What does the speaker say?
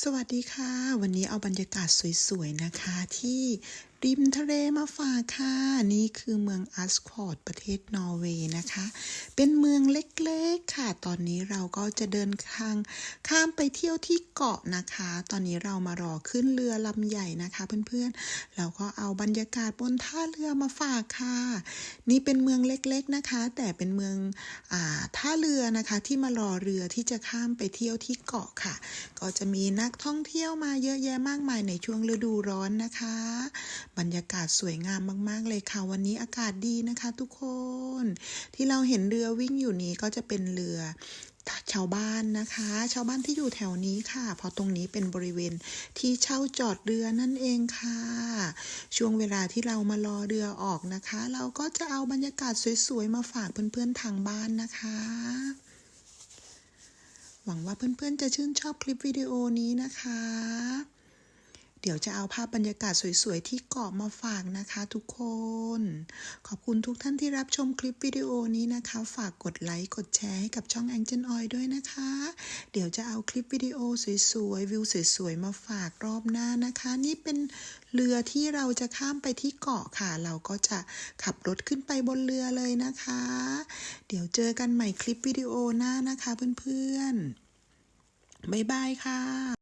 สวัสดีค่ะ วันนี้เอาบรรยากาศสวยๆนะคะ ที่ ริมทะเลมาฝากค่ะ นี่คือเมืองอัสคอร์ดประเทศนอร์เวย์นะคะ เป็นเมืองเล็กๆค่ะ ตอนนี้เราก็จะเดินทางข้ามไปเที่ยวที่เกาะนะคะ ตอนนี้เรามารอขึ้นเรือลำใหญ่นะคะเพื่อนๆ เราก็เอาบรรยากาศบนท่าเรือมาฝากค่ะ นี่เป็นเมืองเล็กๆนะคะ แต่เป็นเมืองอ่าท่าเรือนะคะที่มารอเรือที่จะข้ามไปเที่ยวที่เกาะค่ะ ก็จะมีนักท่องเที่ยวมาเยอะแยะมากมายในช่วงฤดูร้อนนะคะบรรยากาศสวยงามมาก ๆ เลยค่ะ วันนี้อากาศดีนะคะ ทุกคน ที่เราเห็นเรือวิ่งอยู่นี้ก็จะเป็นเรือชาวบ้านนะคะ ชาวบ้านที่อยู่แถวนี้ค่ะ เพราะตรงนี้เป็นบริเวณที่เช่าจอดเรือนั่นเองค่ะ ช่วงเวลาที่เรามารอเรือออกนะคะ เราก็จะเอาบรรยากาศสวยๆมาฝากเพื่อนๆทางบ้านนะคะ หวังว่าเพื่อนๆจะชื่นชอบคลิปวิดีโอนี้นะคะ เดี๋ยวจะเอาภาพบรรยากาศสวยๆ ที่เกาะมาฝากนะคะทุกคน ขอบคุณทุกท่านที่รับชมคลิปวิดีโอนี้นะคะ ฝากกดไลค์ กดแชร์ให้กับช่อง Angel Oil ด้วยนะคะ เดี๋ยวจะเอาคลิปวิดีโอสวยๆ วิวสวยๆ มาฝากรอบหน้านะคะ นี่เป็นเรือที่เราจะข้ามไปที่เกาะค่ะ เราก็จะขับรถขึ้นไปบนเรือเลยนะคะ เดี๋ยวเจอกันใหม่คลิปวิดีโอหน้านะคะเพื่อนๆบ๊ายบายค่ะ